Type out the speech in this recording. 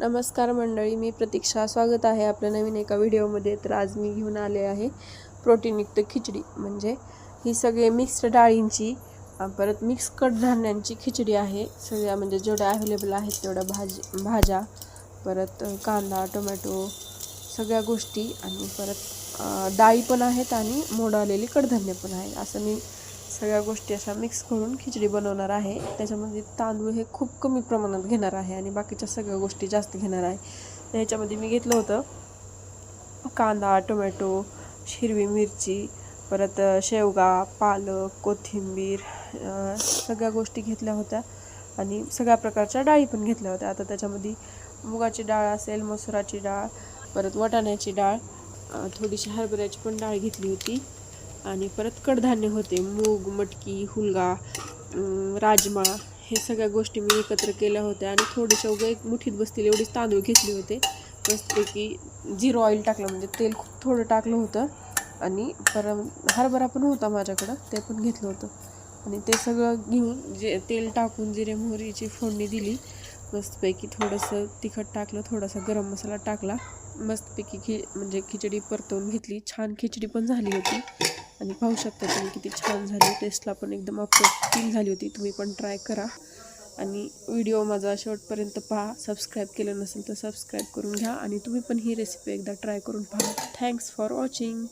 नमस्कार मंडळी मी प्रतीक्षा. स्वागत आहे आपल्या नवीन एका व्हिडिओमध्ये. तर आज मी घेऊन आले आहे प्रोटीनयुक्त खिचडी. म्हणजे ही सगळे मिक्स्ड डाळींची परत मिक्स कडधान्यांची खिचडी आहे. सगळ्या म्हणजे जेवढ्या अवेलेबल आहेत तेवढ्या भाजी भाज्या परत कांदा टोमॅटो सगळ्या गोष्टी आणि परत डाळी पण आहेत आणि मोड आलेली कडधान्य पण आहे. असं मी सगळ्या गोष्टी अशा मिक्स करून खिचडी बनवणार आहे. त्याच्यामध्ये तांदूळ हे खूप कमी प्रमाणात घेणार आहे आणि बाकीच्या सगळ्या गोष्टी जास्त घेणार आहे. तर ह्याच्यामध्ये मी घेतलं होतं कांदा टोमॅटो हिरवी मिरची परत शेवगा पालक कोथिंबीर सगळ्या गोष्टी घेतल्या होत्या. आणि सगळ्या प्रकारच्या डाळी पण घेतल्या होत्या. आता त्याच्यामध्ये मुगाची डाळ असेल मसुराची डाळ परत वाटाण्याची डाळ थोडीशी हरभऱ्याची पण डाळ घेतली होती. आणि परत कडधान्य होते मूग मटकी हुलगा राजमा हे सगळ्या गोष्टी मी एकत्र केल्या होत्या आणि थोडेसे उगं एक मुठीत बसतील एवढीच तांदूळ घेतले होते. मस्तपैकी जिरो ऑइल टाकलं म्हणजे तेल खूप थोडं टाकलं होतं आणि पर हरभरा पण होता माझ्याकडं ते पण घेतलं होतं. आणि ते सगळं घेऊन जे तेल टाकून जिरे मोहरीची फोडणी दिली मस्तपैकी थोडंसं तिखट टाकलं थोडासा गरम मसाला टाकला मस्तपैकी खि म्हणजे खिचडी परतवून घेतली छान खिचडी पण झाली होती. आणि पाहू शकता तुम्ही किती छान झाली. टेस्टला पण एकदम अप्रतिम झाली होती. तुम्ही पण ट्राय करा. आणि व्हिडिओ माझा शेवटपर्यंत पहा. सबस्क्राईब केलं नसेल तर सबस्क्राईब करून घ्या. आणि तुम्ही पण ही रेसिपी एकदा ट्राय करून पहा. Thanks for watching